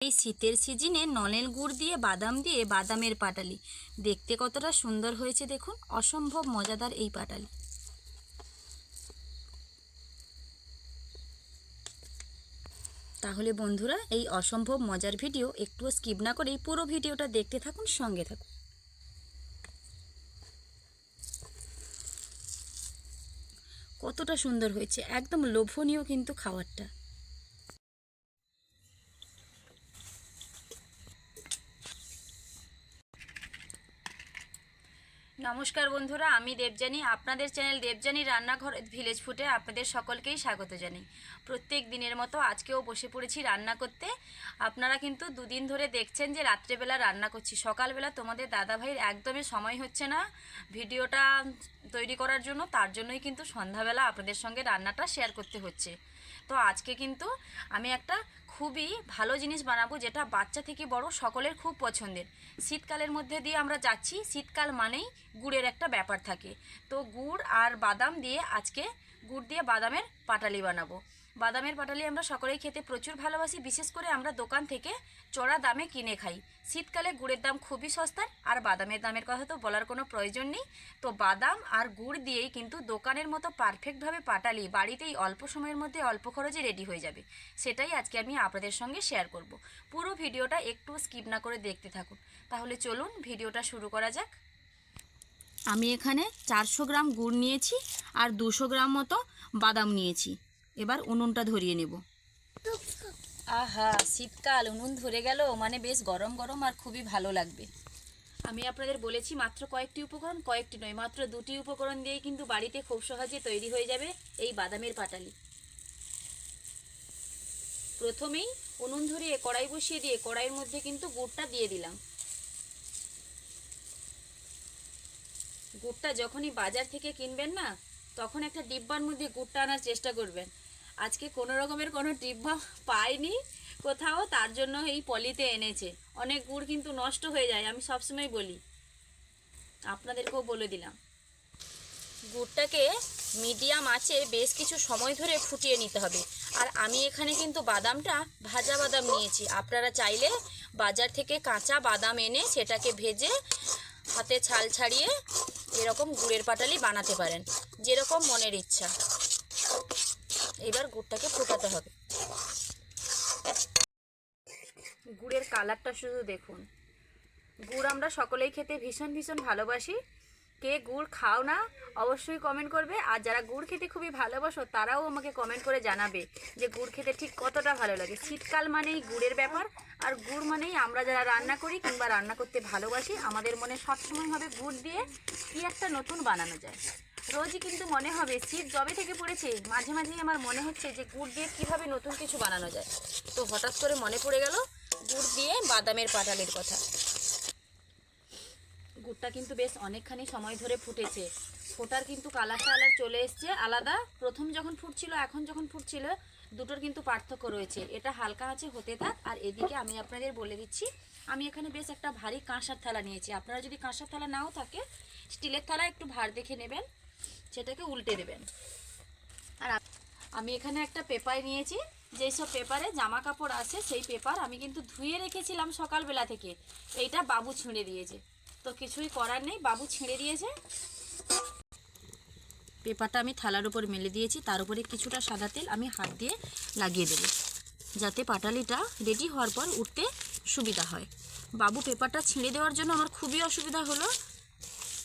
এই শীতের সিজনে নলেন গুড় দিয়ে বাদাম দিয়ে বাদামের পাটালি। দেখতে কতটা সুন্দর হয়েছে দেখুন, অসম্ভব মজাদার এই পাটালি। তাহলে বন্ধুরা, এই অসম্ভব মজার ভিডিও একটুও স্কিপ না করেই পুরো ভিডিওটা দেখতে থাকুন, সঙ্গে থাকুন। কতটা সুন্দর হয়েছে, একদম লোভনীয় কিন্তু খাবারটা। নমস্কার বন্ধুরা, আমি দেবজানী আপনাদের চ্যানেল দেবজানী রান্নাঘর ভিলেজ ফুটে আপনাদের সকলকেই স্বাগত জানাই। প্রত্যেক দিনের মতো আজকেও বসে পড়েছি রান্না করতে। আপনারা কিন্তু দুদিন ধরে দেখছেন যে রাত্রেবেলা রান্না করছি। সকালবেলা তোমাদের দাদাভাইয়ের একদমই সময় হচ্ছে না ভিডিওটা তৈরি করার জন্য, তার জন্যই কিন্তু সন্ধ্যাবেলা আপনাদের সঙ্গে রান্নাটা শেয়ার করতে হচ্ছে। তো আজকে কিন্তু আমি একটা খুবই ভালো জিনিস বানাবো যেটা বাচ্চা থেকে বড় সকলের খুব পছন্দের। শীতকালের মধ্যে দিয়ে আমরা যাচ্ছি, শীতকাল মানেই গুড়ের একটা ব্যাপার থাকে। তো গুড় আর বাদাম দিয়ে আজকে গুড় দিয়ে বাদামের পাটালি বানাবো। বাদামের পাটালি আমরা সকলেই খেতে প্রচুর ভালোবাসি, বিশেষ করে আমরা দোকান থেকে চড়া দামে কিনে খাই। শীতকালে গুড়ের দাম খুবই সস্তার, আর বাদামের দামের কথা তো বলার কোনো প্রয়োজন নেই। তো বাদাম আর গুড় দিয়েই কিন্তু দোকানের মতো পারফেক্টভাবে পাটালি বাড়িতেই অল্প সময়ের মধ্যে অল্প খরচে রেডি হয়ে যাবে। সেটাই আজকে আমি আপনাদের সঙ্গে শেয়ার করব। পুরো ভিডিওটা একটু স্কিপ না করে দেখতে থাকুন। তাহলে চলুন ভিডিওটা শুরু করা যাক। আমি এখানে চারশো গ্রাম গুড় নিয়েছি আর দুশো গ্রাম মতো বাদাম নিয়েছি। এবার উনুনটা ধরিয়ে নেব। আহা, শীতকাল, উনুন ধরে গেল মানে বেশ গরম গরম আর খুবই ভালো লাগবে। আমি আপনাদের বলেছি মাত্র কয়েকটি উপকরণ, কয়েকটি নয়, মাত্র দুটি উপকরণ দিয়েই কিন্তু বাড়িতে খুব সহজে তৈরি হয়ে যাবে এই বাদামের পাটালি। প্রথমেই উনুন ধরিয়ে কড়াই বসিয়ে দিয়ে কড়াইয়ের মধ্যে কিন্তু গুড়টা দিয়ে দিলাম। গুড়টা যখনই বাজার থেকে কিনবেন না, তখন একটা ডিব্বার মধ্যে গুড়টা আনার চেষ্টা করবেন। আজকে কোনো রকমের কোনো ডিব্বা পাইনি কোথাও, তার জন্য এই পলিতে এনেছে। অনেক গুড় কিন্তু নষ্ট হয়ে যায়, আমি সবসময় বলি। আপনাদেরকেও বলে দিলাম। গুড়টাকে মিডিয়াম আছে বেশ কিছু সময় ধরে ফুটিয়ে নিতে হবে। আর আমি এখানে কিন্তু বাদামটা, ভাজা বাদাম নিয়েছি। আপনারা চাইলে বাজার থেকে কাঁচা বাদাম এনে সেটাকে ভেজে হাতে ছাল ছাড়িয়ে এরকম গুড়ের পাটালি বানাতে পারেন, যেরকম মনের ইচ্ছা। এবার গুড়টাকে ফোটাতে হবে। গুড়ের কালারটা শুধু দেখুন। গুড় আমরা সকলেই খেতে ভীষণ ভীষণ ভালোবাসি। কে গুড় খাও না, অবশ্যই কমেন্ট করবে। আর যারা গুড় খেতে খুবই ভালোবাসো, তারাও আমাকে কমেন্ট করে জানাবে যে গুড় খেতে ঠিক কতটা ভালো লাগে। শীতকাল মানেই গুড়ের ব্যাপার, আর গুড় মানেই আমরা যারা রান্না করি কিংবা রান্না করতে ভালোবাসি, আমাদের মনে সবসময় হবে গুড় দিয়ে কি একটা নতুন বানানো যায়। রোজই কিন্তু মনে হবে, শীত জবে থেকে পড়েছে, মাঝে মাঝেই আমার মনে হচ্ছে যে গুড় দিয়ে কীভাবে নতুন কিছু বানানো যায়। তো হঠাৎ করে মনে পড়ে গেল, গুড় দিয়ে বাদামের পাটালির কথা। গুড়টা কিন্তু বেশ অনেকখানি সময় ধরে ফুটেছে। ফোটার কিন্তু কালারটা আলাদা চলে এসছে, আলাদা। প্রথম যখন ফুটছিল, এখন যখন ফুটছিল, দুটোর কিন্তু পার্থক্য রয়েছে। এটা হালকা আছে, হতে থাক। আর এদিকে আমি আপনাদের বলে দিচ্ছি, আমি এখানে বেশ একটা ভারী কাঁসার থালা নিয়েছি। আপনারা যদি কাঁসার থালা নাও থাকে, স্টিলের থালা একটু ভার দেখে নেবেন। সেটাকে উল্টে দেবেন। আর আমি এখানে একটা পেপার নিয়েছি, যেই সব পেপারে জামা কাপড় আছে, সেই পেপার আমি কিন্তু ধুয়ে রেখেছিলাম সকালবেলা থেকে। এইটা বাবু ছিঁড়ে দিয়েছে। তো কিছুই করার নেই, বাবু ছিঁড়ে দিয়েছে। পেপারটা আমি থালার উপর মেলে দিয়েছি, তার উপরে কিছুটা সাদা তেল আমি হাত দিয়ে লাগিয়ে দেবো, যাতে পাটালিটা রেডি হওয়ার পর উঠতে সুবিধা হয়। বাবু পেপারটা ছিঁড়ে দেওয়ার জন্য আমার খুবই অসুবিধা হলো।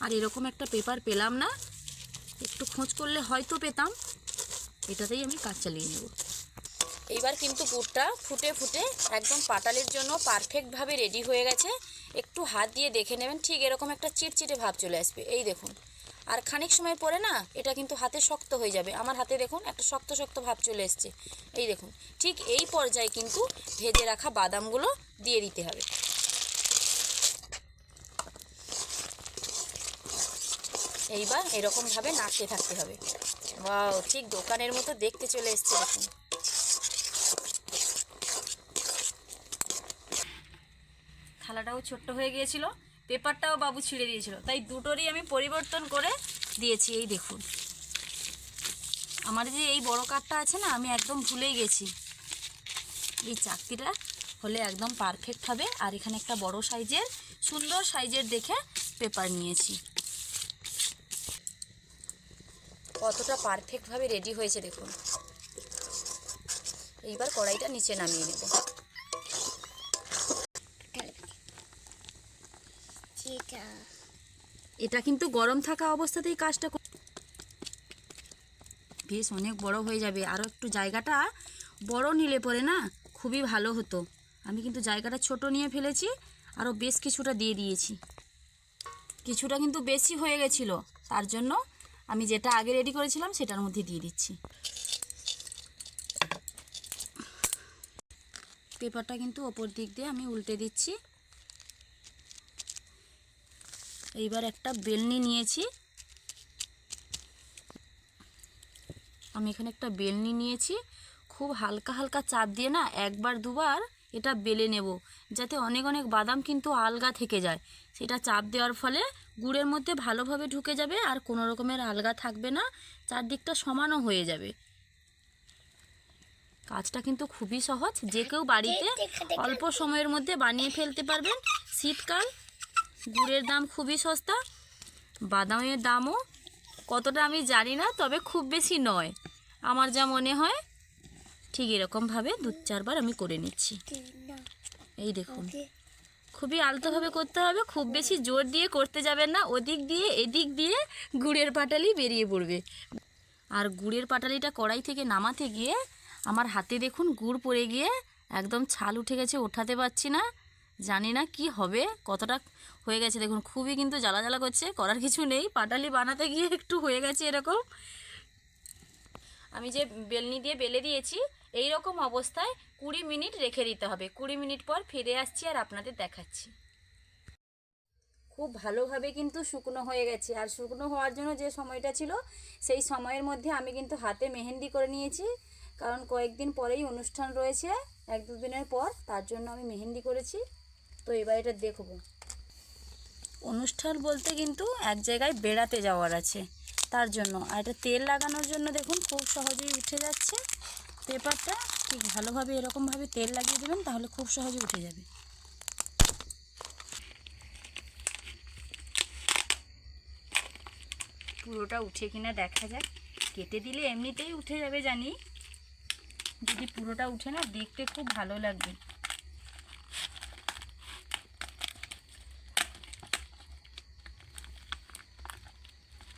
আর এরকম একটা পেপার পেলাম না একটু খোঁজ করলে হয়তো পেতাম। এটাতেই আমি কাজ চালিয়ে নেব। এইবার কিন্তু গুড়টা ফুটে ফুটে একদম পাটালির জন্য পারফেক্টভাবে রেডি হয়ে গেছে। একটু হাত দিয়ে দেখে নেবেন, ঠিক এরকম একটা চিটচিটে ভাব চলে আসবে। এই দেখুন, আর খানিক সময় পরে না, এটা কিন্তু হাতে শক্ত হয়ে যাবে। আমার হাতে দেখুন একটা শক্ত শক্ত ভাব চলে এসছে। এই দেখুন, ঠিক এই পর্যায়ে কিন্তু ভেজে রাখা বাদামগুলো দিয়ে দিতে হবে। এইবার এরকমভাবে নাড়তে থাকতে হবে। ওয়াও, ঠিক দোকানের মতো দেখতে চলে এসছে দেখুন। থালাটাও ছোট্ট হয়ে গিয়েছিল, পেপারটাও বাবু ছিঁড়ে দিয়েছিল, তাই দুটোরই আমি পরিবর্তন করে দিয়েছি, এই দেখুন। আমার যে এই বড় কাঠটা আছে না, আমি একদম ভুলেই গেছি। এই চাকতিটা হলে একদম পারফেক্ট হবে, আর এখানে একটা বড় সাইজের, সুন্দর সাইজের দেখে পেপার নিয়েছি। কতটা পারফেক্টভাবে রেডি হয়েছে দেখুন। এইবার কড়াইটা নিচে নামিয়ে নেব। এটা কিন্তু গরম থাকা অবস্থাতেই কাজটা বেশ অনেক বড় হয়ে যাবে। আরও একটু জায়গাটা বড় নিলে পরে না খুবই ভালো হতো। আমি কিন্তু জায়গাটা ছোট নিয়ে ফেলেছি আরও বেশ কিছুটা দিয়ে দিয়েছি। কিছুটা কিন্তু বেশি হয়ে গেছিল তার জন্য আমি যেটা আগে রেডি করেছিলাম সেটার মধ্যে দিয়ে দিচ্ছি। পেপারটা কিন্তু ওপর দিক দিয়ে আমি উল্টে দিচ্ছি। এইবার একটা বেলনি নিয়েছি। আমি এখানে একটা বেলনি নিয়েছি। খুব হালকা হালকা চাপ দিয়ে না একবার দুবার এটা বেলে নেব, যাতে অনেক অনেক বাদাম কিন্তু আলগা থেকে যায়। সেটা চাপ দেওয়ার ফলে গুড়ের মধ্যে ভালোভাবে ঢুকে যাবে আর কোনো রকমের আলগা থাকবে না চারদিকটা সমানও হয়ে যাবে। কাজটা কিন্তু খুবই সহজ যে কেউ বাড়িতে অল্প সময়ের মধ্যে বানিয়ে ফেলতে পারবেন। শীতকাল গুড়ের দাম খুবই সস্তা বাদামের দামও কতটা আমি জানি না তবে খুব বেশি নয়। আমার যা মনে হয় ঠিক এরকমভাবে দু চারবার আমি করে নিচ্ছি। এই দেখুন। খুবই আলতোভাবে করতে হবে, খুব বেশি জোর দিয়ে করতে যাবেন না, ওদিক দিয়ে, এদিক দিয়ে গুড়ের পাটালি বেরিয়ে পড়বে। আর গুড়ের পাটালিটা কড়াই থেকে নামাতে গিয়ে আমার হাতে দেখুন গুড় পড়ে গিয়ে একদম ছাল উঠে গেছে, ওঠাতে পারছি না, জানি না কি হবে, কতটা হয়ে গেছে দেখুন, খুবই কিন্তু জ্বালা জ্বালা করছে, করার কিছু নেই, পাটালি বানাতে গিয়ে একটু হয়ে গেছে এরকম। আমি যে বেলনি দিয়ে বেলে দিয়েছি এই রকম অবস্থায় কুড়ি মিনিট রেখে দিতে হবে। কুড়ি মিনিট পর ফিরে আসছি আর আপনাদের দেখাচ্ছি। খুব ভালোভাবে কিন্তু শুকনো হয়ে গেছে। আর শুকনো হওয়ার জন্য যে সময়টা ছিল, সেই সময়ের মধ্যে আমি কিন্তু হাতে মেহেন্দি করে নিয়েছি। কারণ কয়েকদিন পরেই অনুষ্ঠান রয়েছে, এক দুদিনের পর তার জন্য আমি মেহেন্দি করেছি। তো এবার এটা দেখব। অনুষ্ঠান বলতে কিন্তু এক জায়গায় বেড়াতে যাওয়ার আছে তার জন্য। আর এটা তেল লাগানোর জন্য দেখুন, খুব সহজেই উঠে যাচ্ছে। পেপারটা ঠিক ভালোভাবে এরকমভাবে তেল লাগিয়ে দেবেন, তাহলে খুব সহজে উঠে যাবে। পুরোটা উঠে কিনা দেখা যাক। কেটে দিলে এমনিতেই উঠে যাবে জানি। যদি পুরোটা উঠে না, দেখতে খুব ভালো লাগবে।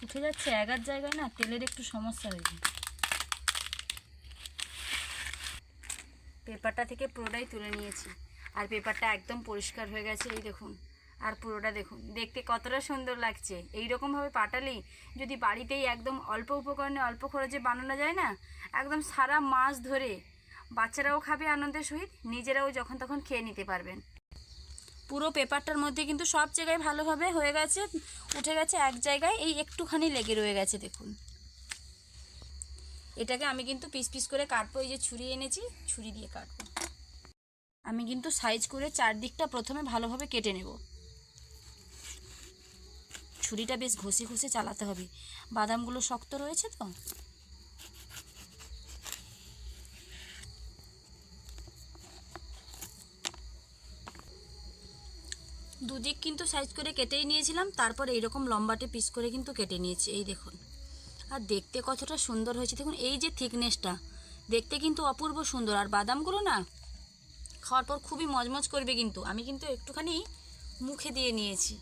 উঠে যাচ্ছে এগার জায়গায় না, তেলের একটু সমস্যা হয়েছে পেপারটা থেকে পুরোটাই তুলে নিয়েছি। আর পেপারটা একদম পরিষ্কার হয়ে গেছে, এই দেখুন। আর পুরোটা দেখুন, দেখতে কতটা সুন্দর লাগছে। এই রকমভাবে পাটালি যদি বাড়িতেই একদম অল্প উপকরণে অল্প খরচে বানানো যায় না, একদম সারা মাস ধরে বাচ্চারাও খাবে আনন্দের সহিত, নিজেরাও যখন তখন খেয়ে নিতে পারবেন। পুরো পেপারটার মধ্যে কিন্তু সব জায়গায় ভালোভাবে হয়ে গেছে, উঠে গেছে এক জায়গায়, এই একটুখানি লেগে রয়ে গেছে, দেখুন। এটাকে আমি কিন্তু পিস পিস করে কাটবো, এই যে ছুরি এনেছি, ছুরি দিয়ে কাটবো। আমি কিন্তু সাইজ করে চারদিকটা প্রথমে ভালোভাবে কেটে নেব। ছুরিটা বেশ ঘষে ঘষে চালাতে হবে। বাদামগুলো শক্ত রয়েছে তো? দুদিক কিন্তু সাইজ করে কেটেই নিয়েছিলাম, তারপর এইরকম লম্বাটে পিস করে কিন্তু কেটে নিয়েছি, এই দেখুন। আর দেখতে কতটা সুন্দর হয়েছে। দেখুন, এই যে থিকনেসটা দেখতে কিন্তু অপূর্ব সুন্দর। আর বাদামগুলো না, খাওয়ার পর খুবই মজমজ করবে কিন্তু। আমি কিন্তু একটুখানি মুখে দিয়ে নিয়েছি।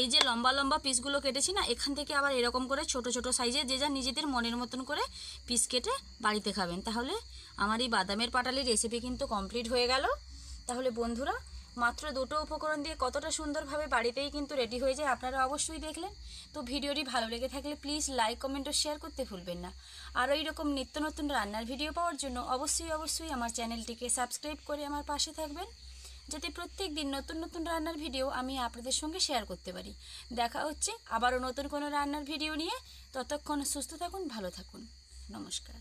এই যে লম্বা লম্বা পিসগুলো কেটেছি না, এখান থেকে আবার এরকম করে ছোট ছোট সাইজে যে যা নিজেদের মনের মতন করে পিস কেটে বাড়িতে খাবেন। তাহলে আমার এই বাদামের পাটালির রেসিপি কিন্তু কমপ্লিট হয়ে গেল। তাহলে বন্ধুরা মাত্র দুটো উপকরণ দিয়ে কতটা সুন্দরভাবে বাড়িতেই কিন্তু রেডি হয়ে যায় আপনারা অবশ্যই দেখলেন। তো ভিডিওটি ভালো লেগে থাকলে প্লিজ লাইক কমেন্ট ও শেয়ার করতে ভুলবেন না। আরও এইরকম নিত্য নতুন রান্নার ভিডিও পাওয়ার জন্য অবশ্যই অবশ্যই আমার চ্যানেলটিকে সাবস্ক্রাইব করে আমার পাশে থাকবেন। যাতে প্রত্যেক দিন নতুন নতুন রান্নার ভিডিও আমি আপনাদের সঙ্গে শেয়ার করতে পারি। দেখা হচ্ছে আবারও নতুন কোনো রান্নার ভিডিও নিয়ে। ততক্ষণ সুস্থ থাকুন, ভালো থাকুন। নমস্কার।